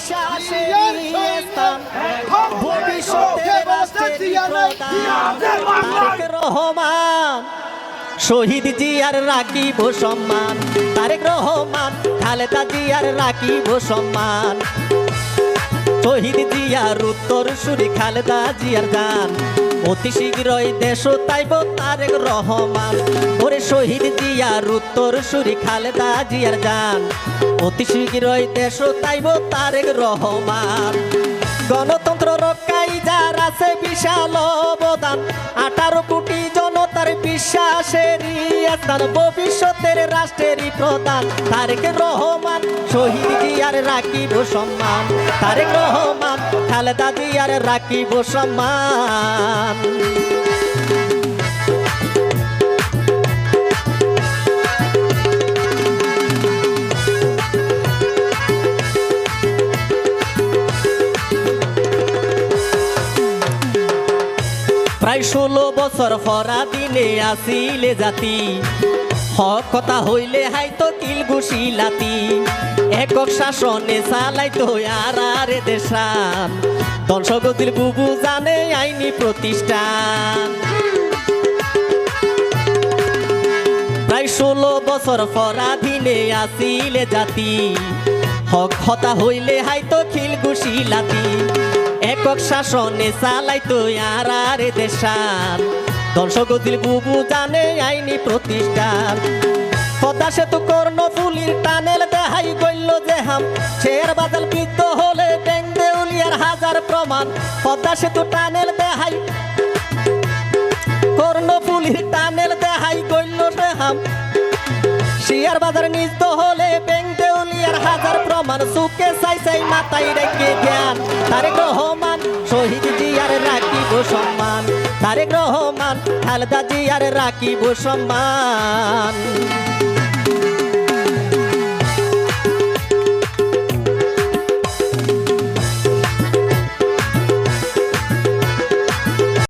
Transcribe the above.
বিশ্বাসের স্থান ভবিষ্যতে রহমান শহীদ জিয়ার রাখিব সম্মান। তারেক রহমান খালেদা জিয়ার রাখিব সম্মান। শহীদ জিয়ার উত্তর সুরি খালেদা জিয়ার গান অতি শীঘ্রই দেশ তাইব তারেক রহমান। ওরে শহীদ জিয়ার উত্তর সুরি খালেদা জিয়ার যান অতি শীঘ্রই দেশ তাইব তারেক রহমান। গণতন্ত্র রক্ষাই যার আছে বিশাল অবদান, আঠারো কোটি জনতার বিশ্বাসের স্থান ভবিষ্যতের রাষ্ট্রেরই প্রধান। তারেক রহমান, শহীদ জিয়ার রাখিব সম্মান। তারেক রহমান, খালেদা জিয়ার রাখিব সম্মান। প্রায় ষোলো বছর ফরা দিনে আসিলে জাতি। হক কথা হইলে হাইতো কিল ঘুষিলাতি। একক শাসনে চালাইতো আর আরে দেশান। দর্শকদের বুবু জানে আইনি প্রতিষ্ঠান। প্রায় ষোলো বছর পরাধীনে আসিলে জাতি। হক হতা হইলে হাইতো খিল ঘুষিলাতি। একক শাসনে চালাইতো আর আরে দেশান দর্শক দিল বুবু জানে আইনি প্রতিষ্ঠান। পদ্মা সেতু কর্ণ ফুলির টানেল দেহাই গইল যে হাম। শের বাদল বৃদ্ধ হলে ব্যাং দেউলিয়ার হাজার প্রমাণ। পদ্মা সেতু টানেল দেহাই কর্ণফুলির টানেল দেহাই গইল রেহাম শিয়ার বাজার নিজ হলে ব্যাং দেউলিয়ার হাজার প্রমাণ সুকে সাই সাই মাথায় রেখে জ্ঞান। তারেক রহমান শহীদ জিয়ার রাখিব সম্মান। তারেক রহমান খালেদা জিয়ার রাখিব সম্মান।